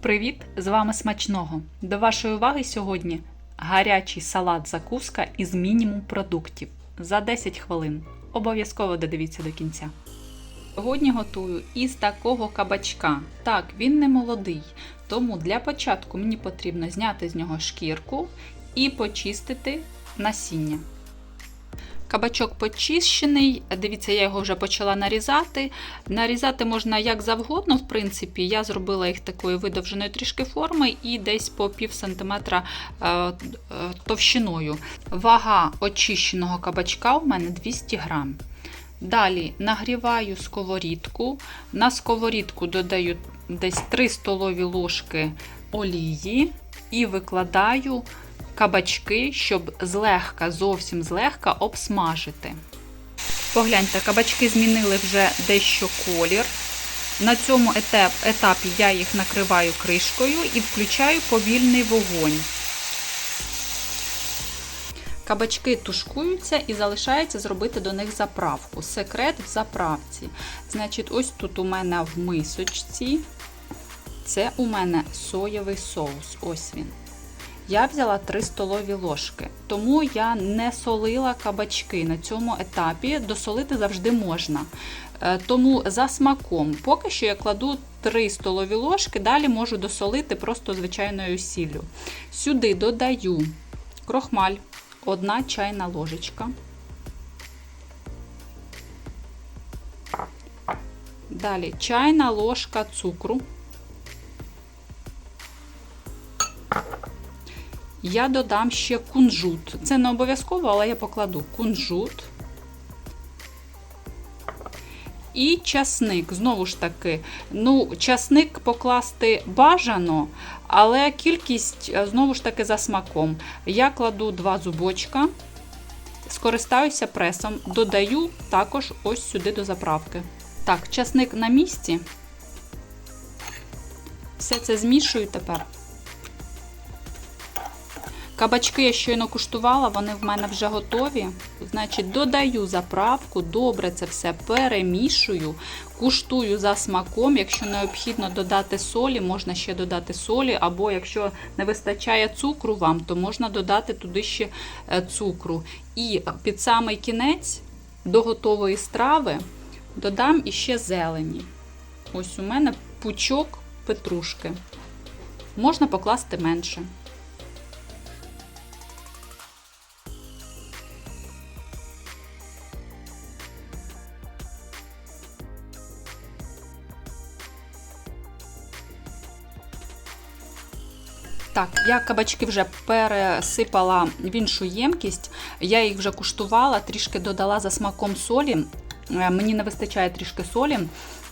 Привіт! З вами смачного! До вашої уваги сьогодні гарячий салат закуска із мінімум продуктів за 10 хвилин. Обов'язково додивіться до кінця. Сьогодні готую із такого кабачка. Так, він не молодий, тому для початку мені потрібно зняти з нього шкірку і почистити насіння. Кабачок почищений, дивіться, я його вже почала нарізати. Нарізати можна як завгодно, в принципі, я зробила їх такої видовженої трішки форми і десь по пів сантиметра е, е, товщиною. Вага очищеного кабачка у мене 200 грам. Далі нагріваю сковорідку. На сковорідку додаю десь 3 столові ложки олії і викладаю кабачки, щоб злегка, зовсім злегка обсмажити. Погляньте, кабачки змінили вже дещо колір. На цьому етапі я їх накриваю кришкою і включаю повільний вогонь. Кабачки тушкуються і залишається зробити до них заправку. Секрет в заправці. Значить, ось тут у мене в мисочці. Це у мене соєвий соус. Ось він. Я взяла 3 столові ложки, тому я не солила кабачки на цьому етапі. Досолити завжди можна. Тому за смаком, поки що я кладу 3 столові ложки, далі можу досолити просто звичайною сіллю. Сюди додаю крохмаль, 1 чайна ложечка. Далі чайна ложка цукру. Я додам ще кунжут. Це не обов'язково, але я покладу кунжут. І часник. Знову ж таки, ну, часник покласти бажано, але кількість, знову ж таки, за смаком. Я кладу два зубочка, скористаюся пресом, додаю також ось сюди до заправки. Так, часник на місці. Все це змішую тепер. Кабачки я щойно куштувала, вони в мене вже готові. Значить, додаю заправку, добре це все перемішую, куштую за смаком. Якщо необхідно додати солі, можна ще додати солі, або якщо не вистачає цукру вам, то можна додати туди ще цукру. І під самий кінець до готової страви додам іще зелені. Ось у мене пучок петрушки. Можна покласти менше. Так, я кабачки вже пересипала в іншу ємкість, я їх вже куштувала, трішки додала за смаком солі. Мені не вистачає трішки солі.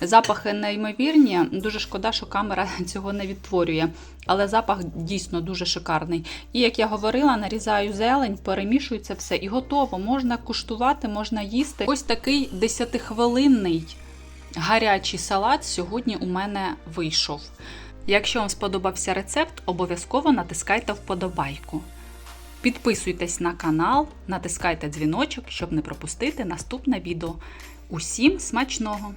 Запахи неймовірні, дуже шкода, що камера цього не відтворює. Але запах дійсно дуже шикарний. І, як я говорила, нарізаю зелень, перемішую це все і готово. Можна куштувати, можна їсти. Ось такий 10-хвилинний гарячий салат сьогодні у мене вийшов. Якщо вам сподобався рецепт, обов'язково натискайте вподобайку. Підписуйтесь на канал, натискайте дзвіночок, щоб не пропустити наступне відео. Усім смачного!